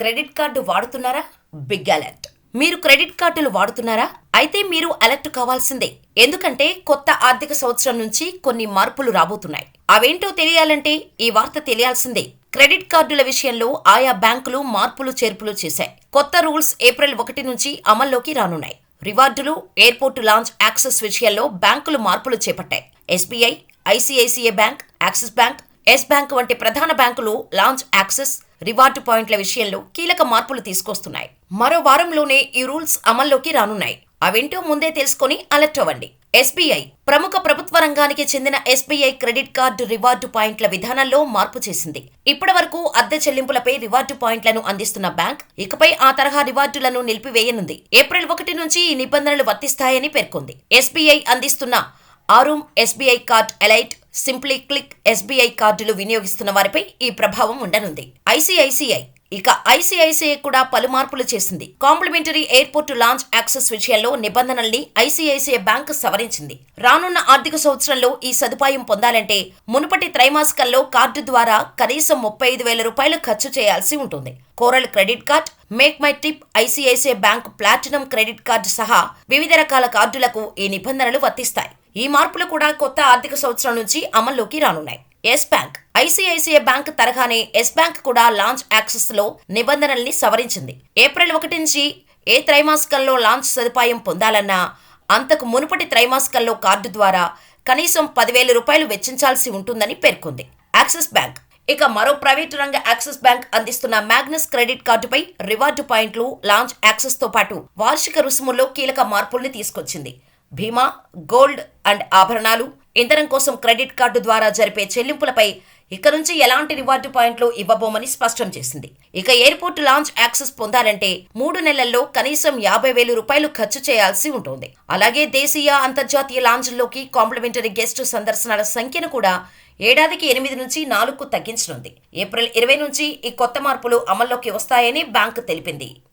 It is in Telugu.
క్రెడిట్ కార్డు వాడుతున్నారా? బిగ్ అలర్ట్ మీరు క్రెడిట్ కార్డులు వాడుతున్నారా? అయితే మీరు అలర్ట్ కావాల్సిందే. ఎందుకంటే కొత్త ఆర్థిక సంవత్సరం నుంచి కొన్ని మార్పులు రాబోతున్నాయి. అవేంటో తెలియాలంటే ఈ వార్త తెలియాల్సిందే. క్రెడిట్ కార్డుల విషయంలో ఆయా బ్యాంకులు మార్పులు చేర్పులు చేశాయి. కొత్త రూల్స్ ఏప్రిల్ ఒకటి నుంచి అమల్లోకి రానున్నాయి. రివార్డులు ఎయిర్పోర్టు లాంచ్ యాక్సెస్ విషయంలో బ్యాంకులు మార్పులు చేపట్టాయి. SBI ICICI bank Axis bank Yes bank వంటి ప్రధాన బ్యాంకులు లాంచ్ యాక్సెస్ రివార్డు పాయింట్ల విషయంలో కీలక మార్పులు తీసుకొస్తున్నాయి. మరో వారంలోనే ఈ రూల్స్ అమల్లోకి రానున్నాయి. అవేంటో ముందే తెలుసుకొని అలర్ట్ అవ్వండి. ఎస్బీఐ ప్రముఖ ప్రభుత్వ రంగానికి చెందిన ఎస్బీఐ క్రెడిట్ కార్డు రివార్డు పాయింట్ల విధానంలో మార్పు చేసింది. ఇప్పటి వరకు అద్దె చెల్లింపులపై రివార్డు పాయింట్లను అందిస్తున్న బ్యాంక్ ఇకపై ఆ తరహా రివార్డులను నిలిపివేయనుంది. ఏప్రిల్ ఒకటి నుంచి ఈ నిబంధనలు వర్తిస్తాయని పేర్కొంది. ఎస్బీఐ అందిస్తున్న Aurum SBI card elite simply click SBI కార్డులు వినియోగిస్తున్న వారిపై ఈ ప్రభావం ఉండనుంది. ఐసీఐసీఐ ఇక ఐసీఐసీఐ కూడా పలు మార్పులు చేసింది. కాంప్లిమెంటరీ ఎయిర్పోర్టు లాంచ్ యాక్సెస్ విషయంలో నిబంధనల్ని ఐసీఐసీఐ బ్యాంక్ సవరించింది. రానున్న ఆర్థిక సంవత్సరంలో ఈ సదుపాయం పొందాలంటే మునుపటి త్రైమాసికంలో కార్డు ద్వారా కనీసం ముప్పై ఐదు వేల రూపాయలు ఖర్చు చేయాల్సి ఉంటుంది. Coral credit card make my trip ICICI bank platinum credit card సహా వివిధ రకాల కార్డులకు ఈ నిబంధనలు వర్తిస్తాయి. ఈ మార్పులు కూడా కొత్త ఆర్థిక సంవత్సరం నుంచి అమల్లోకి రానున్నాయి. ఎస్ బ్యాంక్ ఐసిఐసిఐ బ్యాంక్ తరహానే ఎస్ బ్యాంక్ కూడా లాంచ్ యాక్సెస్లో నిబంధనల్ని సవరించింది. ఏప్రిల్ ఒకటి నుంచి ఏ త్రైమాసికంలో లాంచ్ సదుపాయం పొందాలన్నా అంతకు మునుపటి త్రైమాసికంలో కార్డు ద్వారా కనీసం పదివేల రూపాయలు వెచ్చించాల్సి ఉంటుందని పేర్కొంది. యాక్సిస్ బ్యాంక్ ఇక మరో ప్రైవేటు రంగ యాక్సిస్ బ్యాంక్ అందిస్తున్న మ్యాగ్నస్ క్రెడిట్ కార్డుపై రివార్డు పాయింట్లు లాంచ్ యాక్సెస్తో పాటు వార్షిక రుసుముల్లో కీలక మార్పుల్ని తీసుకొచ్చింది. భీమా గోల్డ్ అండ్ ఆభరణాలు. ఇంధనం కోసం క్రెడిట్ కార్డు ద్వారా జరిపే చెల్లింపులపై ఇక నుంచి ఎలాంటి రివార్డు పాయింట్లు ఇవ్వబోమని స్పష్టం చేసింది. ఇక ఎయిర్పోర్ట్ లాంచ్ యాక్సెస్ పొందాలంటే మూడు నెలల్లో కనీసం యాభై వేలు రూపాయలు ఖర్చు చేయాల్సి ఉంటుంది. అలాగే దేశీయ అంతర్జాతీయ లాంజ్ల్లోకి కాంప్లిమెంటరీ గెస్ట్ సందర్శనాల సంఖ్యను కూడా ఏడాదికి ఎనిమిది నుంచి నాలుగుకు తగ్గించనుంది. ఏప్రిల్ ఇరవై నుంచి ఈ కొత్త మార్పులు అమల్లోకి వస్తాయని బ్యాంకు తెలిపింది.